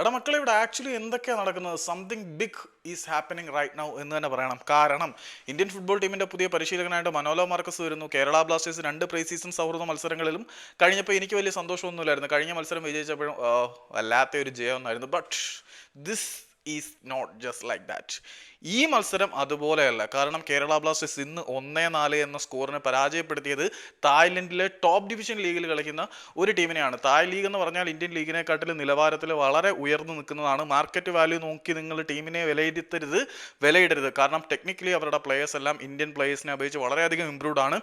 എടാ മക്കളെ ഇവിടെ ആക്ച്വലി എന്തൊക്കെയാണ് നടക്കുന്നത്? Something big is happening right now എന്ന് തന്നെ പറയണം. കാരണം ഇന്ത്യൻ ഫുട്ബോൾ ടീമിന്റെ പുതിയ പരിശീലകനായിട്ട് മനോലോ മാർക്കസ് വരുന്നു. കേരള ബ്ലാസ്റ്റേഴ്സ് രണ്ട് പ്രീ സീസൺ സൗഹൃദ മത്സരങ്ങളിലും കഴിഞ്ഞപ്പോൾ എനിക്ക് വലിയ സന്തോഷമൊന്നുമില്ലായിരുന്നു. കഴിഞ്ഞ മത്സരം വിജയിച്ചപ്പോഴും വല്ലാത്ത ഒരു ജയമൊന്നായിരുന്നു but this is not just like that ഈ മത്സരം അതുപോലെയല്ല. കാരണം കേരള ബ്ലാസ്റ്റേഴ്സ് ഇന്ന് ഒന്നേ നാല് എന്ന സ്കോറിനെ പരാജയപ്പെടുത്തിയത് തായ്ലൻഡിലെ ടോപ്പ് ഡിവിഷൻ ലീഗിൽ കളിക്കുന്ന ഒരു ടീമിനെയാണ് തായ് ലീഗ് എന്ന് പറഞ്ഞാൽ ഇന്ത്യൻ ലീഗിനെക്കാട്ടിൽ നിലവാരത്തിൽ വളരെ ഉയർന്നു നിൽക്കുന്നതാണ്. മാർക്കറ്റ് വാല്യൂ നോക്കി നിങ്ങൾ ടീമിനെ വിലയിരുത്തരുത് വിലയിടരുത്. കാരണം ടെക്നിക്കലി അവരുടെ പ്ലേയേഴ്സ് എല്ലാം ഇന്ത്യൻ പ്ലേയേഴ്സിനെ അപേക്ഷിച്ച് വളരെയധികം ഇമ്പ്രൂവ്ഡ് ആണ്.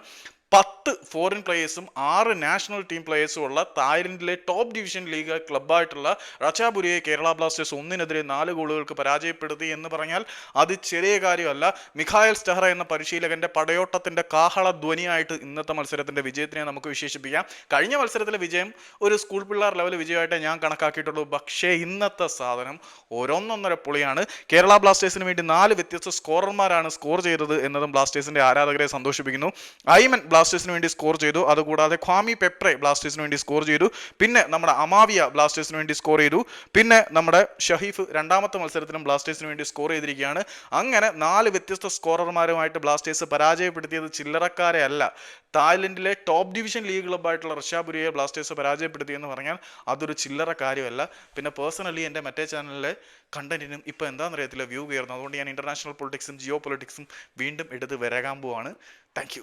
പത്ത് ഫോറിൻ പ്ലേയേഴ്സും ആറ് നാഷണൽ ടീം പ്ലേയേഴ്സും ഉള്ള തായ്ലൻഡിലെ ടോപ്പ് ഡിവിഷൻ ലീഗ് ക്ലബ്ബായിട്ടുള്ള റച്ചാപുരിയെ കേരള ബ്ലാസ്റ്റേഴ്സ് ഒന്നിനെതിരെ നാല് ഗോളുകൾക്ക് പരാജയപ്പെടുത്തി എന്ന് പറഞ്ഞാൽ അത് ചെറിയ കാര്യമല്ല. മിഖായൽ സ്റ്റെഹ്റ എന്ന പരിശീലകന്റെ പടയോട്ടത്തിന്റെ കാഹള ധ്വനിയായിട്ട് ഇന്നത്തെ മത്സരത്തിന്റെ വിജയത്തിനെ നമുക്ക് വിശേഷിപ്പിക്കാം. കഴിഞ്ഞ മത്സരത്തിലെ വിജയം ഒരു സ്കൂൾ പിള്ളേർ ലെവൽ വിജയമായിട്ടേ ഞാൻ കണക്കാക്കിയിട്ടുള്ളൂ. പക്ഷേ ഇന്നത്തെ സാധനം ഓരോന്നൊന്നര പുളിയാണ്. കേരള ബ്ലാസ്റ്റേഴ്സിന് വേണ്ടി നാല് വ്യത്യസ്ത സ്കോറർമാരാണ് സ്കോർ ചെയ്തത് എന്നതും ബ്ലാസ്റ്റേഴ്സിന്റെ ആരാധകരെ സന്തോഷിപ്പിക്കുന്നു. ഐമൻ ബ്ലാസ്റ്റേഴ്സിന് വേണ്ടി സ്കോർ ചെയ്തു. അതുകൂടാതെ ഖ്വാമി പെപ്രെ ബ്ലാസ്റ്റേഴ്സിന് വേണ്ടി സ്കോർ ചെയ്തു. പിന്നെ നമ്മുടെ അമാവിയ ബ്ലാസ്റ്റേഴ്സിന് വേണ്ടി സ്കോർ ചെയ്തു. പിന്നെ നമ്മുടെ ഷഹീഫ് രണ്ടാമത്തെ മത്സരത്തിലും ബ്ലാസ്റ്റേഴ്സിന് വേണ്ടി സ്കോർ ചെയ്തിരിക്കുകയാണ്. അങ്ങനെ നാല് വ്യത്യസ്ത സ്കോറർമാരുമായിട്ട് ബ്ലാസ്റ്റേഴ്സ് പരാജയപ്പെടുത്തിയത് ചില്ലറക്കാരെ അല്ല. തായ്ലൻഡിലെ ടോപ്പ് ഡിവിഷൻ ലീഗ് ക്ലബ്ബായിട്ടുള്ള റഷ്യാപുരിയെ ബ്ലാസ്റ്റേഴ്സ് പരാജയപ്പെടുത്തി എന്ന് പറഞ്ഞാൽ അതൊരു ചില്ലറ കാര്യമല്ല. പിന്നെ പേഴ്സണലി എന്റെ മറ്റേ ചാനലിലെ കണ്ടന്റിനും ഇപ്പോൾ എന്താണെന്നറിയത്തില്ല വ്യൂ കയറുന്നു അതുകൊണ്ട് ഞാൻ ഇന്റർനാഷണൽ പൊളിറ്റിക്സും ജിയോ പൊളിറ്റിക്സും വീണ്ടും എടുത്ത് വരകാൻ പോവാണ്. താങ്ക്